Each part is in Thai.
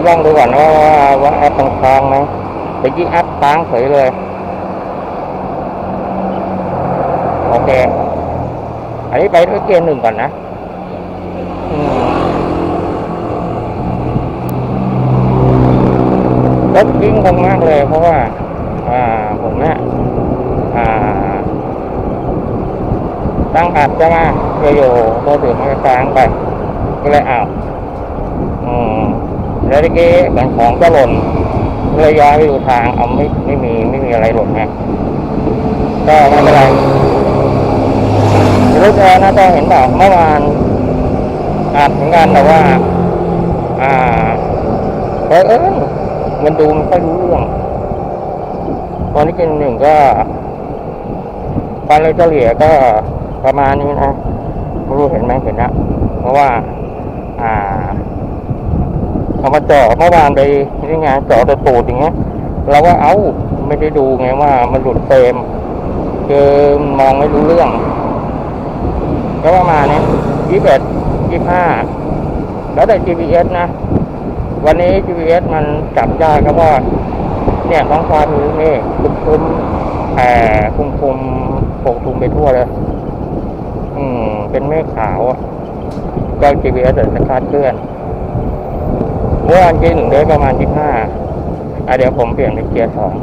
ดี๋ยวลองดูก่อนว่าว่าว่าแอปมันค้างไหมเมื่อกี้แอปค้างเฉยเลย โอเค อันนี้ไปด้วยเกียร์หนึ่งก่อนนะรถวิ่งคงมากเลยเพราะว่า อ่าผมเนี่ยอ่า ตั้งอัดใช่ไหมอยู่ๆตัวถือมันก็ค้างไป ก็เลยอ้าวอืม แล้วเมื่อกี้เหมือนของก็หล่นเลยย้อนไปดูทางเอาไม่ไม่มีไม่มีอะไรหล่นไงก็ไม่เป็นไรรู้แล้นะต้องเห็นเปล่าเมื่อวานอัดเหมือนกันแต่ว่า อ่าเออเออมันดูไม่ค่อยรู้เรื่องตอนนี้กินหนึ่งก็ความเลยเฉลี่ยก็ประมาณนี้นะไม่รู้เห็นไหมเห็นนะเพราะว่า อ่า เอามาเจาะเมื่อวานไปนี่ไงเจาะตะตูดอย่างเงี้ยเราก็เอ้าไม่ได้ดูไงว่ามันหลุดเฟรมคือมองไม่รู้เรื่อง ก็ประมาณนี้ยี่สิบเอ็ดยี่ห้าแล้วแต่ GPS นะ วันนี้ GPS มันจับได้ครับว่า เนี่ยท้องฟ้ามีเมฆคลุมๆแต่คลุมคุมๆปกคลุมไปทั่วเลย อืม เป็นเมฆขาวอะก็ GPS จะคลาดเคลื่อน เมื่อวานเกียร์หนึ่งได้ประมาณ25อะเดี๋ยวผมเปลี่ยนเป็นเกียร์สอง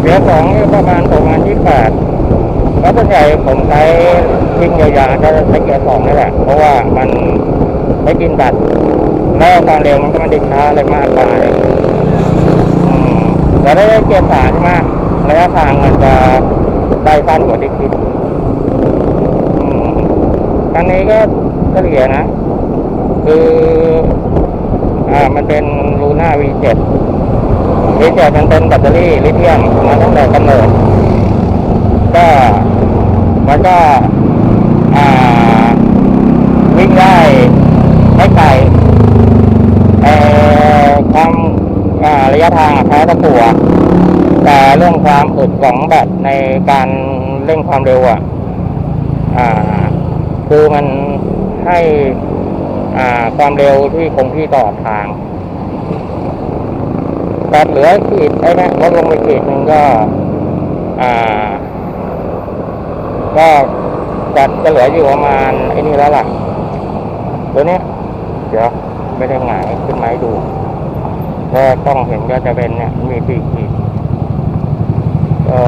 เกียร์สองประมาณประมาณ28แล้วส่วนใหญ่ผมใช้วิ่งยาวๆจะใช้เกียร์สองนี่แหละ เพราะว่ามันไม่กินแบต แล้วความเร็วมันก็ไม่ได้ช้าอะไรมากมายอืมแต่ถ้าได้เกียร์สามใช่ไหมระยะทางมันจะได้สั้นกว่าที่คิดอันนี้ก็เฉลี่ยนะ คือ อ่า มันเป็นลูน่า V7 V7 มันเป็นแบตเตอรี่ลิเธียมมาตั้งแต่กำเนิดก็มันก็ อ่า วิ่งได้ไม่ไกลแต่ความอ่า ระยะทางแพ้ตะกัวแต่เรื่องความอึดของแบตในการเร่งความเร็วอะคือมันให้ความเร็วที่คงที่ตลอดทางแบตเหลือขีดไอ้นะลดลงไปขีดหนึ่งก็ก็แบตจะเหลืออยู่ประมาณไอ้นี่แล้วล่ะตัวเนี้ยเดี๋ยวไม่ได้หงายขึ้นมาให้ดู ก็ต้องเห็นก็จะเป็นเนี่ยมีสี่ขีดก็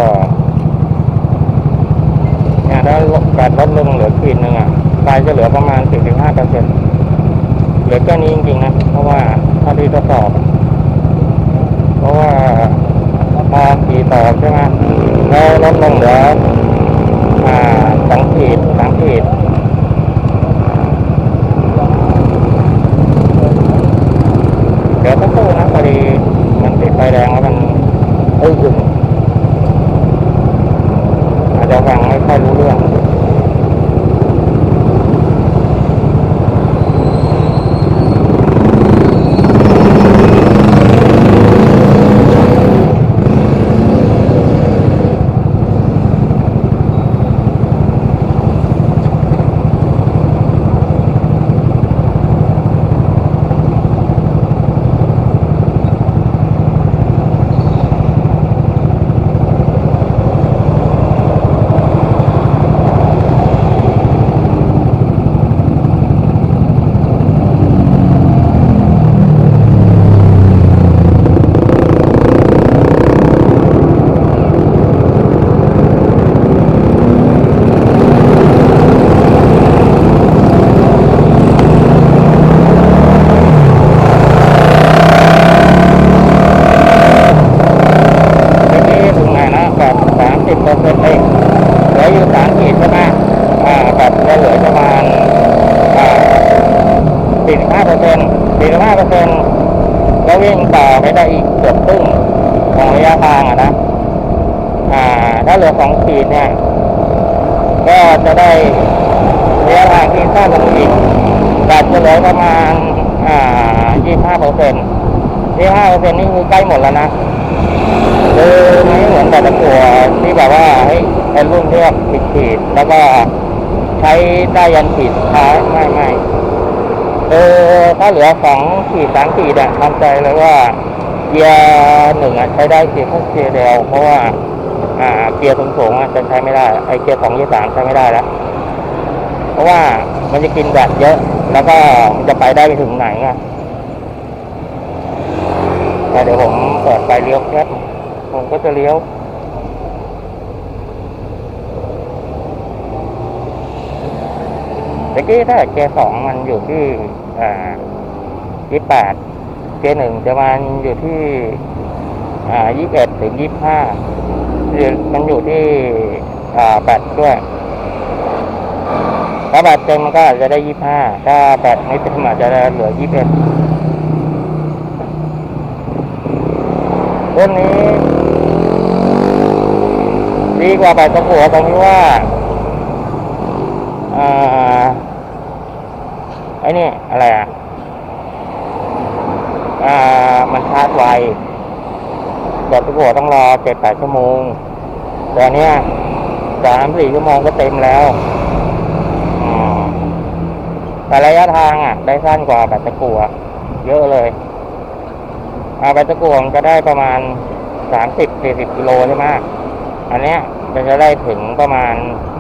เนี่ยถ้าแบตลดลงเหลือขีดหนึ่งอะไฟจะเหลือประมาณสี่สิบห้าเปอร์เซ็นต์เหลือแค่นี้จริงๆนะเพราะว่าถ้าที่ทดสอบอเพราะว่าพอขี่ต่อใช่ไหมแล้วลดลงเหลืออ่าสองขีดสามขีด เดี๋ยวสักครู่นะพอดีมันติดไฟแดงแล้วมันอึ้งอึ้งอาจจะฟังไม่ค่อยรู้เรื่อง เมื่อกี้ถึงไหนนะแบบสามสิบเปอร์เซ็นต์เองเหลืออยู่สามขีดใช่ไหมอ่าแบบจะเหลือประมาณอ่าสี่สิบห้าเปอร์เซ็นต์สี่สิบห้าเปอร์เซ็นต์ก็วิ่งต่อไปได้อีกเกือบครึ่งของระยะทางอะนะ อ่า ถ้าเหลือสองขีดเนี่ย ก็จะได้ระยะทางที่สั้นลงอีกแบตจะเหลือประมาณอ่ายี่ห้าเปอร์เซ็นต์ยี่ห้าเปอร์เซ็นต์นี่คือใกล้หมดแล้วนะคือไม่เหมือนแบบตะกัวที่แบบว่าเฮ้ยเป็นรุ่นที่แบบขีดขีดแล้วก็ใช้ได้ยันขีดท้ายไม่ไม่เออถ้าเหลือสองขีดสามขีดอะทำใจเลยว่าเกียร์หนึ่งอะใช้ได้เกียร์แค่เกียร์เดียวเพราะว่า อ่าเกียร์สูงๆอะจะใช้ไม่ได้ ไอเกียร์สองเกียร์สามใช้ไม่ได้แล้ว เพราะว่ามันจะกินแบตเยอะ แล้วก็มันจะไปได้ไปถึงไหนอะแต่เดี๋ยวผมเปิดไฟเลี้ยวแป๊บผมก็จะเลี้ยวเมื่อกี้ถ้าเกียร์สองมันอยู่ที่อ่ายี่แปดเกียร์หนึ่งจะมันอยู่ที่อ่ายี่สิบเอ็ดถึงยี่ห้า มันอยู่ที่แบตด้วย ถ้าแบตเต็มมันก็อาจจะได้ยี่ห้า ถ้าแบตไม่เต็มอาจจะเหลือยี่สิบเอ็ดรุ่นนี้ ดีกว่าแบตตะกัวตรงที่ว่าอ่าไอ้นี่ อะไรอะ อ่า มันชาร์จไว แบตตะกัวต้องรอเจ็ดแปดชั่วโมง แต่เนี้ยสามสี่ชั่วโมงก็เต็มแล้วแต่ระยะทางอะ ได้สั้นกว่าแบตตะกัวเยอะเลยอ่าแบตตะกัวมันจะได้ประมาณสามสิบสี่สิบกิโลใช่ไหมอันเนี้ยมันจะได้ถึงประมาณ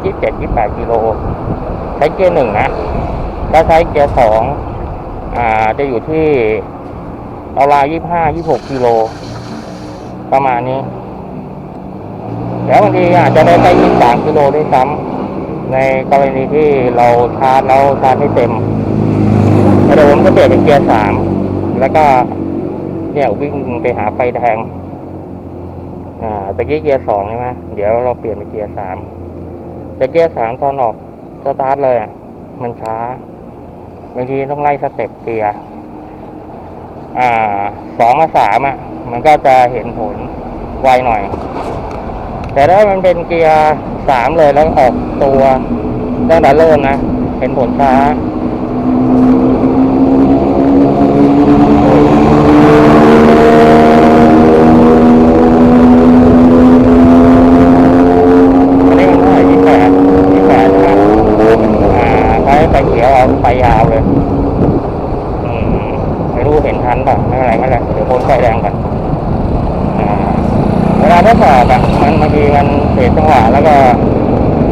ยี่สิบเจ็ดยี่สิบแปดกิโล ใช้เกียร์หนึ่งนะถ้าใช้เกียร์สองอ่าจะอยู่ที่ราวๆยี่ห้ายี่หกกิโล ประมาณนี้ แล้วบางทีอาจจะได้ไปยี่สามกิโลด้วยซ้ำในกรณีที่เราชาร์จแล้วชาร์จไม่เต็มแต่เดี๋ยวผมก็เปลี่ยนเป็นเกียร์สามแล้วก็เนี่ยวิ่งไปหาไฟแดงอ่าตะกี้เกียร์สองใช่ไหมเดี๋ยวเราเปลี่ยนเป็นเกียร์สามแต่เกียร์สามตอนออกสตาร์ทเลยมันช้าบางทีต้องไล่สเต็ปเกียร์อ่าสองมาสามอะ มันก็จะเห็นผลไวหน่อย แต่ถ้ามันเป็นเกียร์สามเลยแล้วออกตัวตั้งแต่เริ่มนะ เห็นผลช้าอันนี้มันว่าไหร่ยี่แปดยี่แปดใช่ไหมอ่าไฟเขียวเอาไฟยาวเลยอืมไม่รู้เห็นทันป่ะไม่เป็นไรไม่เป็นไรเดี๋ยวพ้นไฟแดงก่อน เวลาทดสอบอะมันบางทีมันเสียจังหวะแล้วก็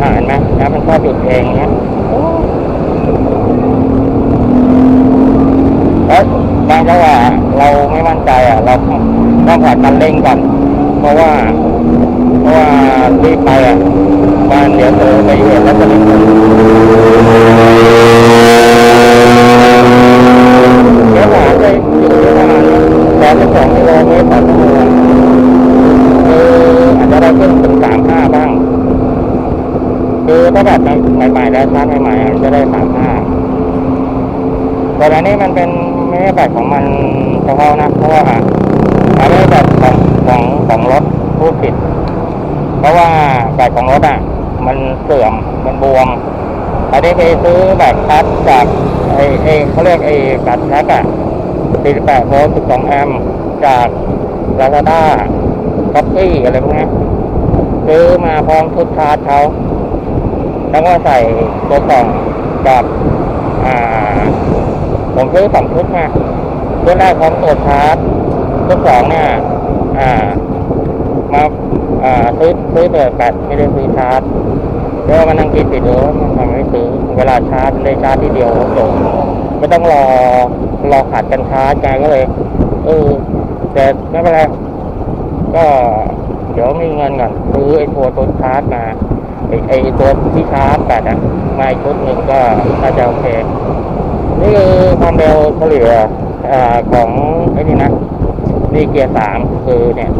อ่าเห็นไหมแล้วมันชอบหยุดเองเงี้ยแล้วบางจังหวะเราไม่มั่นใจอะ เราต้องผัดคันเร่งก่อนเพราะว่า เพราะว่ารีบไปอะบ้านเดี๋ยวเจอไปเหตุแล้วจะมีผลเดี๋ยวหาจะอยู่ที่ประมาณแสนสองกิโลเมตรต่อชั่วโมงคืออาจจะได้ขึ้นถึงสามห้าบ้าง คือถ้าแบบใหม่ๆแล้วชาร์จใหม่ๆอะจะได้สามห้าแต่อันนี้มันเป็นไม่ใช่แบบของมัน เฉพาะนะเพราะว่าอันนี้แบบของของของรถผู้ผิด เพราะว่าแบตของรถอะ มันเสื่อมมันบวมอันนี้ไปซื้อแบตพัดจากไอ้ไอ้เขาเรียกไอ้แบตแท็กอะ48โวลต์12แอมป์จากลาซาด้าคัฟฟี่อะไรพวกนี้ซื้อมาพร้อมชุดชาร์จเขาแล้วก็ใส่ตัวกล่องกับ อ่า ผมซื้อสองชุดมา ชุดแรกพร้อมตัวชาร์จชุดสองเนี่ยอ่า มาอ่าซื้อซื้อแต่แบตไม่ได้ซื้อชาร์จแล้วมานั่งคิดติดดูว่าทำไม่ซื้อเวลาชาร์จได้ชาร์จทีเดียวจบไม่ต้องรอรอขัดกันชาร์จไงก็เลยเออแต่ไม่เป็นไรก็เดี๋ยวมีเงินก่อนซื้อไอ้ตัวตัวชาร์จมาไอ้ไอ้ตัวที่ชาร์จแบตอะมาอีกชุดหนึ่งก็น่าจะโอเค นี่คือความเร็วเฉลี่ย อของไอ้นี่นะนี่เกียร์สามคือเนี่ย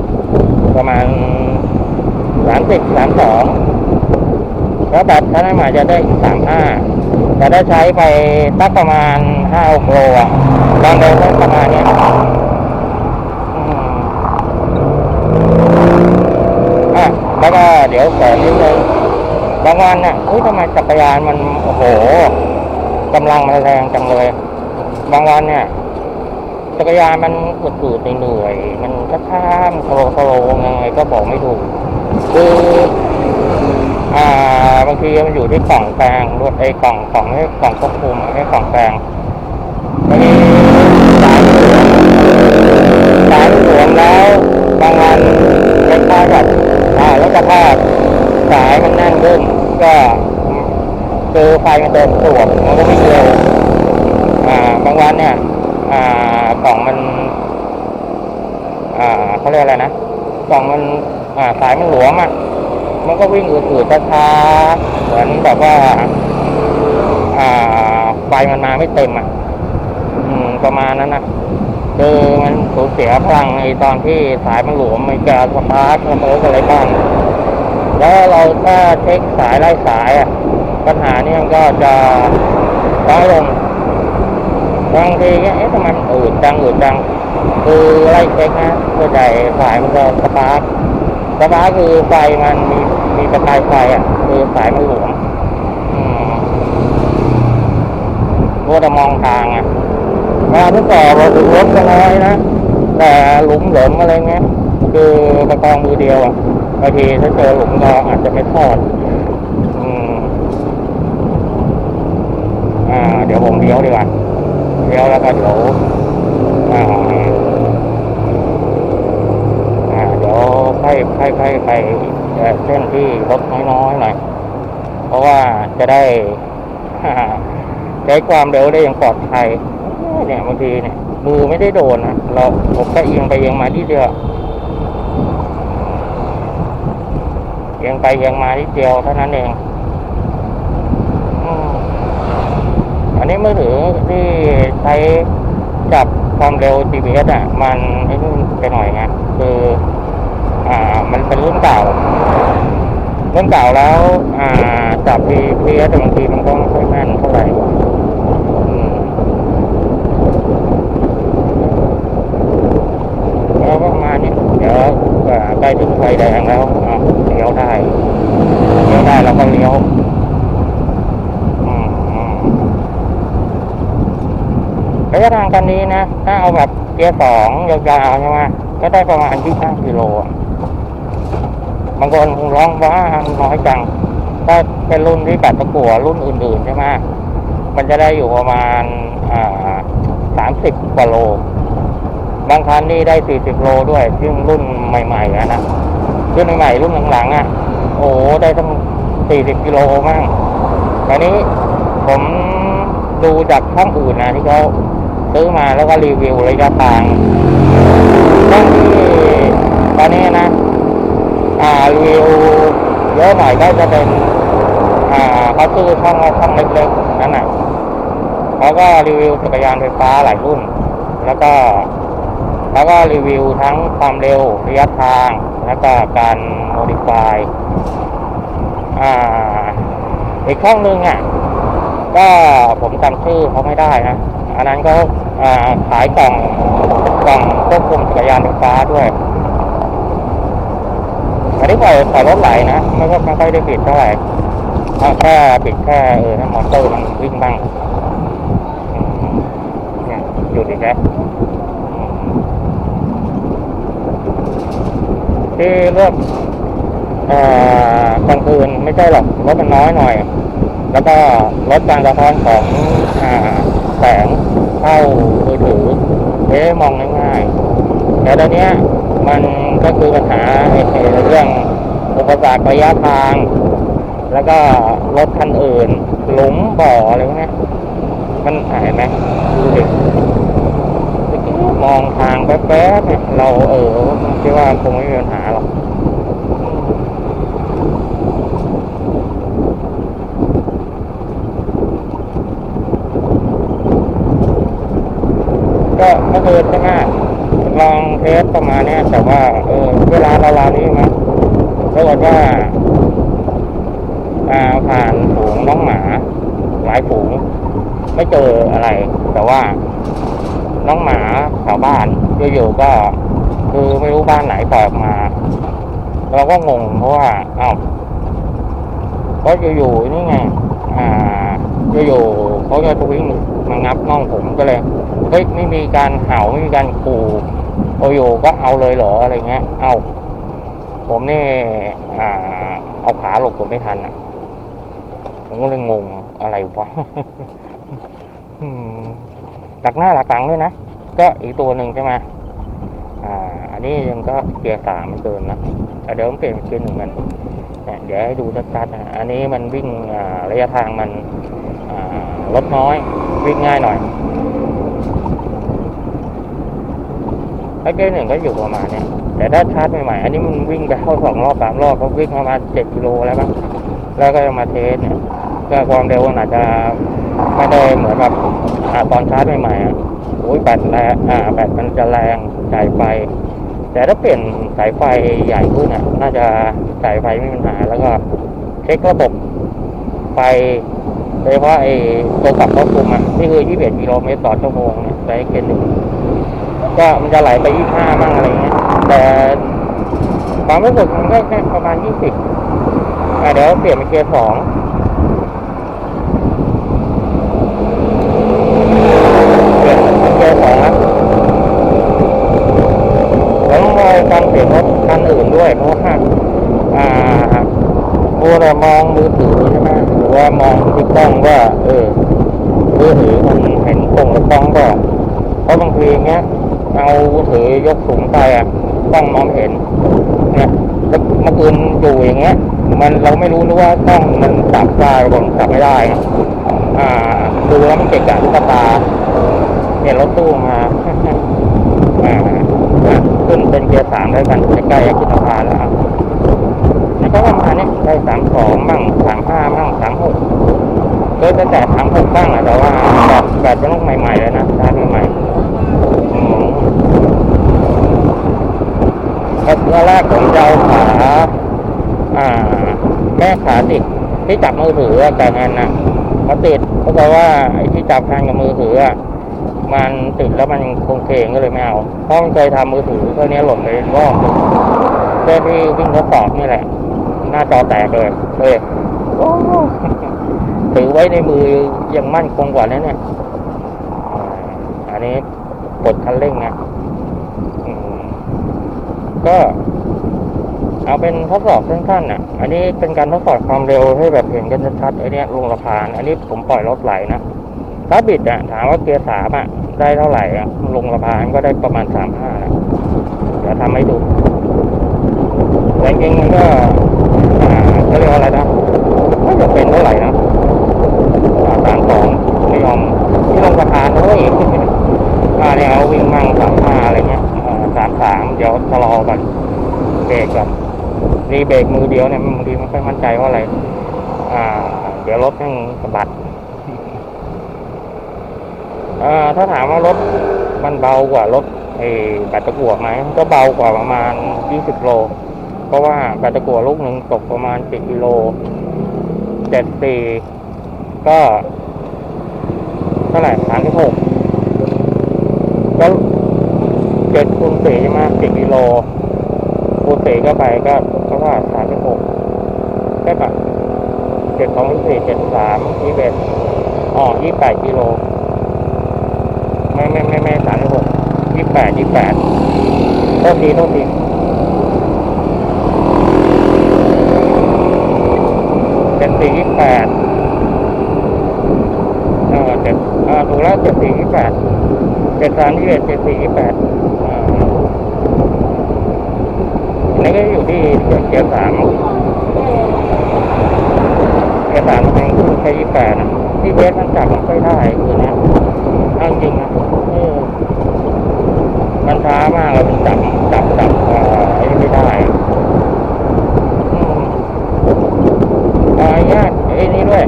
ประมาณสามสิบสามสองแล้วแบตถ้าได้มายจะได้สามห้าแต่ได้ใช้ไปสักประมาณห้าหกโลอะตอนเดินประมาณเนี้ยอะแล้วก็เดี๋ยวแสนนิดนึงบางวันน่ะอุ้ยทำไมจักรยานมันโอ้โหกำลังมันแรงจังเลย บางวันเนี่ย จักรยานมันปืดเหนื่อยมันก็ข้ามโซโลโซโลยังไงก็บอกไม่ถูกคืออ่าบางทีมันอยู่ที่กล่องแปลงรถไอ้กล่องกล่องให้กล่องควบคุมให้กล่องแปลงบางทีสายหลวมสายหลวมแล้วบางวันคล้ายๆกับอ่ารถกระแทกสายมันแน่นขึ้นก็เจอไฟมันเดินสวมันก็ไม่เร็วอ่า บางวันเนี่ย อ่ากล่องมัน อ่าเขาเรียกอะไรนะกล่องมัน อ่าสายมันหลวมอะมันก็วิ่งอืดๆช้าๆเหมือนแบบว่า อ่าไฟมันมาไม่เต็มอะอืมประมาณนั้นนะคือมันสูญเสียพลังในตอนที่สายมันหลวมมันจะสปาร์คระเบิดอะไรบ้าง แล้วเราถ้าเช็คสายไล่สายอะ ปัญหานี้มันก็จะน้อยลงบางทีเนี่ยเอ๊ะทำไมมันอืดจังอืดจัง คือไล่เช็คนะส่วใหญ่สายมันจะสปาร์ค สปาร์คคือไฟมันมีมีประกายไฟอะคือสายมันหลวมอืมก็จะมองทางอะเวลาที่ต่อราถรถก็น้อยนะแต่หลุมเหลิมอะไรเงี้ยคือประกองมือเดียวอะบางทีถ้าเจอหลุมก็อาจจะไม่ทอดอ่า เดี๋ยวผมเลี้ยวดีกว่าเลี้ยวแล้วก็เดี๋ยวอ่า เดี๋ยว ค่อยค่อยค่อยไปเอ่อเส้นที่รถน้อยๆหน่อย เพราะว่าจะได้ใช้ความเร็วได้อย่างปลอดภัยเนี่ยบางทีเนี่ยมือไม่ได้โดนนะเราผมก็เอียงไปเอียงมาที่เดียวเอียงไปเอียงมาที่เดียวเท่านั้นเองอันนี้มือถือที่ใช้จับความเร็ว GPS อะ มันไอ้นี่ไปหน่อยไงคือ มันเป็นรุ่นเก่ารุ่นเก่าแล้ว อ่าจับ GPS บางทีมันก็ไม่ค่อยแม่นเท่าไหร่อืมแล้วประมาณนี้เดี๋ยวใกล้ถึงไฟแดงแล้วเลี้ยวได้เลี้ยวได้เราก็เลี้ยวระยะทางกันนี้นะ ถ้าเอาแบบเกียร์สองยาวๆใช่ไหมก็ได้ประมาณที่ห้ากิโลอะ บางคนร้องว่าน้อยจังถ้าเป็นรุ่นที่แบบตะกั่วรุ่นอื่นๆใช่ไหมมันจะได้อยู่ประมาณสามสิบกว่าโล บางคันนี่ได้สี่สิบโลด้วย ซึ่งรุ่นใหม่ๆอะนะรุ่นใหม่ๆรุ่นหลังๆอะ โอ้ได้ตั้งสี่สิบกิโลมั่งอันนี้ผมดูจากช่องอื่นนะที่เขาซื้อมาแล้วก็รีวิวระยะทางช่องที่ตอนนี้นะ อ่ารีวิวเยอะหน่อยก็จะเป็นอ่าเขาซื้อช่องช่องเล็กๆนั่นน่ะเขาก็รีวิวจักรยานไฟฟ้าหลายรุ่น แล้วก็แล้วก็รีวิวทั้งความเร็วระยะทาง แล้วก็การโมดิฟายอ่าอีกช่องหนึ่งอะก็ผมจำชื่อเขาไม่ได้นะอันนั้นก็ขายกล่องกล่องควบคุมจักรยานไฟฟ้าด้วย ปล่อยปล่อยรถไหลนะไม่ก็ไม่ค่อยได้ปิดเท่าไหร่แค่ปิดแค่เออให้มอเตอร์มันวิ่งบ้างอืมเนี่ยหยุดอีกแล้วที่เลือกเอ่อกลางคืนไม่ใช่หรอกรถมันน้อยหน่อย แล้วก็ลดการสะท้อนของอแสงเข้ามือถือเอ๊มองง่ายๆแต่ตอนเนี้ยมันก็คือปัญหาไอ้ เรื่องอุปสรรคระยะทาง แล้วก็รถคันอื่น หลุมบ่ออะไรพวกนี้มันหายไหมดูดิเมื่อกี้มองทางแป๊บๆเนี่ยเราเออคิดว่าคงไม่มีปัญหาหรอกก็เมื่อคืนใช่ไหมลองเทสประมาณนี้แต่ว่า เออ เวลาเราลานี้มั้ รากฏว่าอาผ่านฝูงน้องหมา หลายฝูง ไม่เจออะไร แต่ว่าน้องหมาแถวบ้านอยู่ๆก็คือไม่รู้บ้านไหนปล่อยออกมา เราก็งงเพราะว่าอ้าวก็อยู่ๆนี่ไงอ่าอยู่ๆเขาจะวิ่งมางับน่องผมก็เลยเฮ้ยไม่มีการเห่าไม่มีการขู่โอโยก็เอาเลยเหรออะไรเงี้ย เอา ผมนี่เอาขาหลบผมไม่ทันอะ ผมก็เลยงงอะไรวะหลักหน้าหลักหลังด้วยนะ ก็อีกตัวหนึ่งใช่ไหมอ่า อันนี้ยังก็เกียร์สามเหมันเดิมนะแต่เดี๋ยวผมเปลี่ยนเป็นเกียร์หนึ่งมันเดี๋ยวให้ดูชัดๆนะอันนี้มันวิ่งระยะทางมันลดน้อย วิ่งง่ายหน่อยถ้เกียร์หนึ่งก็อยู่ประมาณเนี้ย แต่ถ้าชาร์จใหม่ๆอันนี้มันวิ่งไปเข้าสองรอบสามรอบก็วิ่งประมาณเจ็ดกิโลแล้วบ้งแล้วก็มาเทสเนี่ยก็ความเร็วมันอาจจะไม่ได้เหมือนแบบตอนชาร์จใหม่ๆอะโอ้ยแบตแรงอ่าแบตมันจะแรงจ่ายไฟ แต่ถ้าเปลี่ยนสายไฟใหญ่ขึ้นอะน่าจะจ่ายไฟไม่มีปัญหา แล้วก็เช็คระบบไฟโดยเฉพาะไอ้ตัวปรับควบคุมอะนี่คือ 21กิโลเมตรต่อชั่วโมงเนี่ยใช้เกณฑ์หนึ่งก็มันจะไหลไป 25มั่งอะไรเงี้ย แต่ความรู้สึกมันก็แค่ประมาณ20อ่าเดี๋ยวเปลี่ยนเป็นเกียร์สองเปลี่ยนเป็นเกียร์สองแล้วแล้วต้องรอฟังเสียงรถคันอื่นด้วย เพราะว่าอ่ามัวแต่มองมือถือใช่ไหมหรือว่ามองที่กล้องว่า เออมือถือมันเห็นตรงกับกล้องก็เพราะบางทีเงี้ย เอามือถือยกสูงไปอะ กล้องมองเห็นเนี่ยเมื่อคืนอยู่อย่างเงี้ย มันเราไม่รู้นึกว่ากล้องมันจับได้บนจับไม่ได้ไงอ่า ดูแล้วมันเกะกะลูกตา เนี่ยรถตู้มาอ่าขึ้นเป็นเกียร์สามได้กันใกล้ๆกินพาแล้วอะนี่ก็ประมาณนี้ได้สามสองมั่งสามห้ามั่งสามหกเคยจะแตะสามหกบ้างอะแต่ว่าแบบแบบจะต้องใหม่ๆเลยนะชาร์จใหม่ๆอืม ก็ตอแรกผมจะเอาขาอ่า แม่ขาติดที่จับมือถืออะแต่งานนะมาติดเพราะว่าไอ้ที่จับแทนกับมือถืออะมันติดแล้วมันคงเคงก็เลยไม่เอาเพราะมันเคยทำมือถือเครื่องนี้หล่นไปรอบหนึ่งเพื่อที่วิ่งทดสอบนี่แหละ หน้าจอแตกเลยเลยถือไว้ในมือยังมั่นคงกว่านั้นเนี่ยอันนี้กดคันเร่งนะ ก็ เอาเป็นทดสอบสั้นๆน่ะ อันนี้เป็นการทดสอบความเร็วให้แบบเห็นกันชัดๆไอ้เนี้ยลงสะพาน อันนี้ผมปล่อยรถไหลนะถ้าบิดอะถามว่าเกียร์สามอะ ได้เท่าไหร่อะ ลงสะพานก็ได้ประมาณสามห้านะเดี๋ยวทำให้ดูแต่จริงๆมันก็อ่าเขาเรียกว่าอะไรนะไม่จะเป็นเท่าไหร่นะสามสองไม่ยอมที่ลงสะพานนะเว้ย อ่าเนี่ยเอาวิ่งมั่งสามห้าอะไรเงี้ยสามสามเดี๋ยวชะลอกัน เบรกก่อนนี่เบรกมือเดียวเนี่ยบางทีไม่ค่อยมั่นใจว่าอะไร อ่า เดี๋ยวรถยังสะบัดอ่าถ้าถามว่ารถมันเบากว่ารถไอ้แบตตะกั่วไหมก็เบากว่าประมาณ 20 โล เพราะว่าแบตตะกั่วลูกหนึ่งตกประมาณ7กิโล74ก็เท่าไหร่36ก็เจ็ดคูณสี่ใช่ไหม10กิโล คูณสี่ก็ไปก็ก็ว่าสามสิบหกใช่ปะเจ็ดสองสี่เจ็ดสามยี่สิบเอ็ดอ๋อยี่แปดกิโล ไม่ไม่ไม่ไม่สามสิบหกยี่แปดยี่แปดโทษทีโทษทีเจ็ดสี่ยี่แปดเออเจ็ดเออถูกแล้วเจ็ดสี่ยี่แปดเจ็ดสามยี่สิบเอ็ดเจ็ดสี่ยี่แปดอ่า นนี้ก็อยู่ที่เกียร์สามเกียร์สามมันขึ้นแค่ยี่แปดนะที่เบสมันจับมันไม่ได้คือนี้ยเอาจริงนะมันช้ามากเลยมันจับจับจับอ่อไอ้ไม่ได้อืมเอ่อไอ้เนี้ยไอ้นี่ด้วย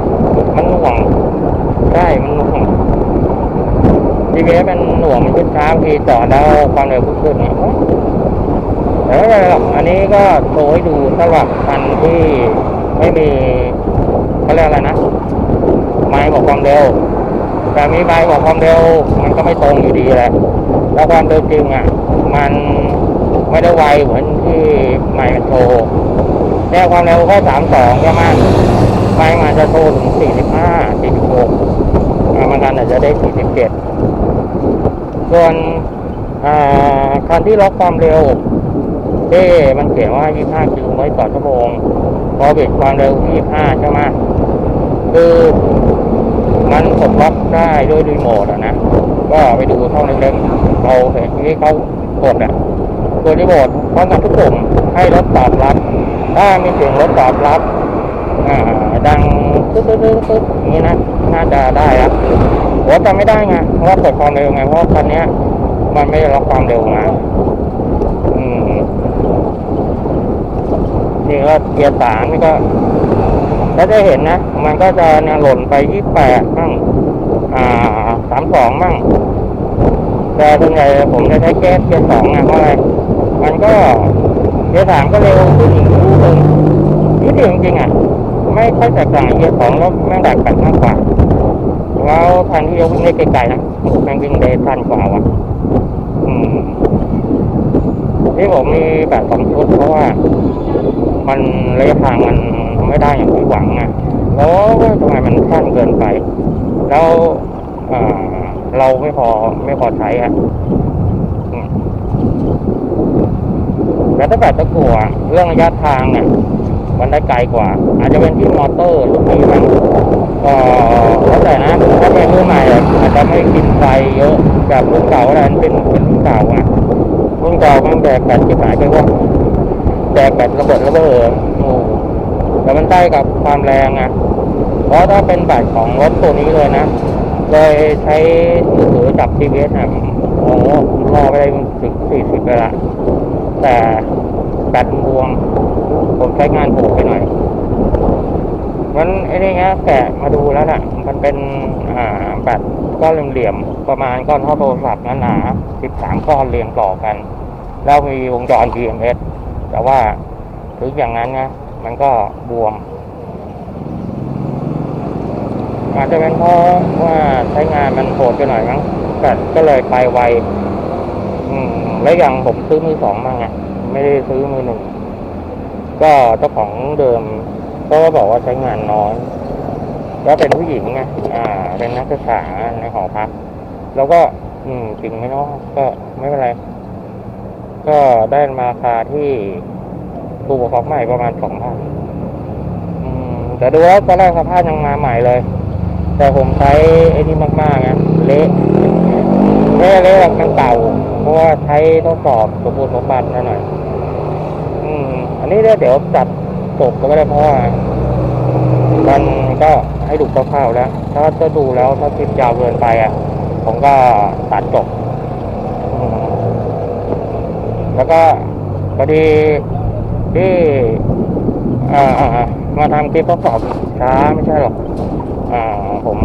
มันหน่วงใช่มันหน่วง GPS มันหน่วงมันขึ้นช้าทีจอดแล้วความเร็วขึ้นเนี่ย ไม่เป็นไรหรอกอันนี้ก็โชว์ให้ดูสำหรับคันที่ไม่มีเขาเรียกอะไรนะ ไม้บอกความเร็ว แต่มีไม้บอกความเร็ว มันก็ไม่ตรงอยู่ดีแหละแล้วความเร็วจริงอะ มันไม่ได้ไวเหมือนที่ไม้มันโชว์เนี่ยความเร็วก็สามสองใช่ไหมเอไปมาจะโทรถึง45 46อ่าบหกบางคันอาจจะได้47ส่วนอ่าคันที่ล็อกความเร็ว เอ๊มันเขียนว่า 25 กิโลเมตรต่อชั่วโมง พอเบิดความเร็ว 25 ใช่ไหมคือมันกดล็อกได้ด้วยรีโมทอะนะ ก็ไปดูช่องเล็กๆเราเห็นที่เขากดอะตัวรีโมทพร้อมกันทุกปุ่มให้รถตอบรับ ถ้ามีเสียงรถตอบรับ อ่า ดังตึ๊ดตึ๊ดตึ๊ดอย่างนี้นะ น่าจะได้ครับหัวจำไม่ได้ไง เพราะว่ากดความเร็วไง เพราะคันนี้มันไม่ได้ล็อกความเร็วมา อืม นี่ก็เกียร์สามนี่ก็ถ้าจะเห็นนะ มันก็จะเนี่ยหล่นไปยี่แปดบ้างอ่าสามสองบ้างแต่ส่วนใหญ่ผมจะใช้แก๊สเกียร์สองไงเพราะอะไรมันก็เกียร์สามก็เร็วขึ้นอีกนิดนึงนิดเดียวจริงๆอะไม่ค่อยแตกต่างเกียร์สองแล้วแม่งดักกันมากกว่าแล้วทางที่ยกวิ่งได้ไกลๆนะแม่งวิ่งได้สั้นกว่าวะอืมที่ผมมีแบบสองชุดเพราะว่า มันระยะทางมันไม่ได้อย่างที่หวังไงแล้วทำไมมันสั้นเกินไป แล้วเราไม่พอไม่พอใช้อะอืมแต่ถ้าแบบตะกัวเรื่องระยะทางเนี่ยมันได้ไกลกว่า อาจจะเป็นที่มอเตอร์รุ่นนี้มั้งก็แล้วแต่นะถ้าเป็นรุ่นใหม่อาจจะไม่กินไฟเยอะแบบรุ่นเก่าอะไรเป็นเป็นรุ่นเก่าอะรุ่นเก่ามันแบกแบตที่หายไปว่า แบกแบตระเบิดระเบ้อโอ้แต่มันได้กับความแรงอะ เพราะถ้าเป็นแบตของรถตัวนี้เลยนะเลยใช้มือถือจับ GPS อะโอ้โหรอไปได้ถึงสี่สิบเลยละแต่แบตบวมผมใช้งานโหดไปหน่อยมันไอ้นี่เงี้ยแกะมาดูแล้วน่ะ มันเป็นอ่าแบตก้อนเหลี่ยมๆประมาณก้อนเท่าโทรศัพท์หนาๆสิบสามก้อนเรียงต่อกัน แล้วมีวงจร EMS แต่ว่าถึงอย่างนั้นนะมันก็บวม อาจจะเป็นเพราะว่าใช้งานมันโหดไปหน่อยมั้งแบตก็เลยไปไวอืม แล้วอย่างผมซื้อมือสองมาไงไม่ได้ซื้อมือหนึ่งก็เจ้าของเดิมก็บอกว่าใช้งานน้อยแล้วเป็นผู้หญิงไงอ่า เป็นนักศึกษาในหอพัก แล้วก็ อืมจริงไหมเนาะก็ไม่เป็นไร ก็ได้มาคาที่ตัวของใหม่ประมาณสองพันแต่ดูแล้วตอนแรกสภาพยังมาใหม่เลย แต่ผมใช้ไอ้นี่มากๆไงเละไม่เละหรอกมันเก่า เพราะว่าใช้ทดสอบสมบูรณ์สมบัติหน่อยอืมอันนี้เดี๋ยวจัดจบก็ไม่ได้เพราะว่ามันก็ให้ดูคร่าวๆแล้ว ถ้าจะดูแล้วถ้าคลิปยาวเกินไปอะ ผมก็ตัดจบอืม แล้วก็พอดีที่มาทำคลิปทดสอบช้าไม่ใช่หรอกอผม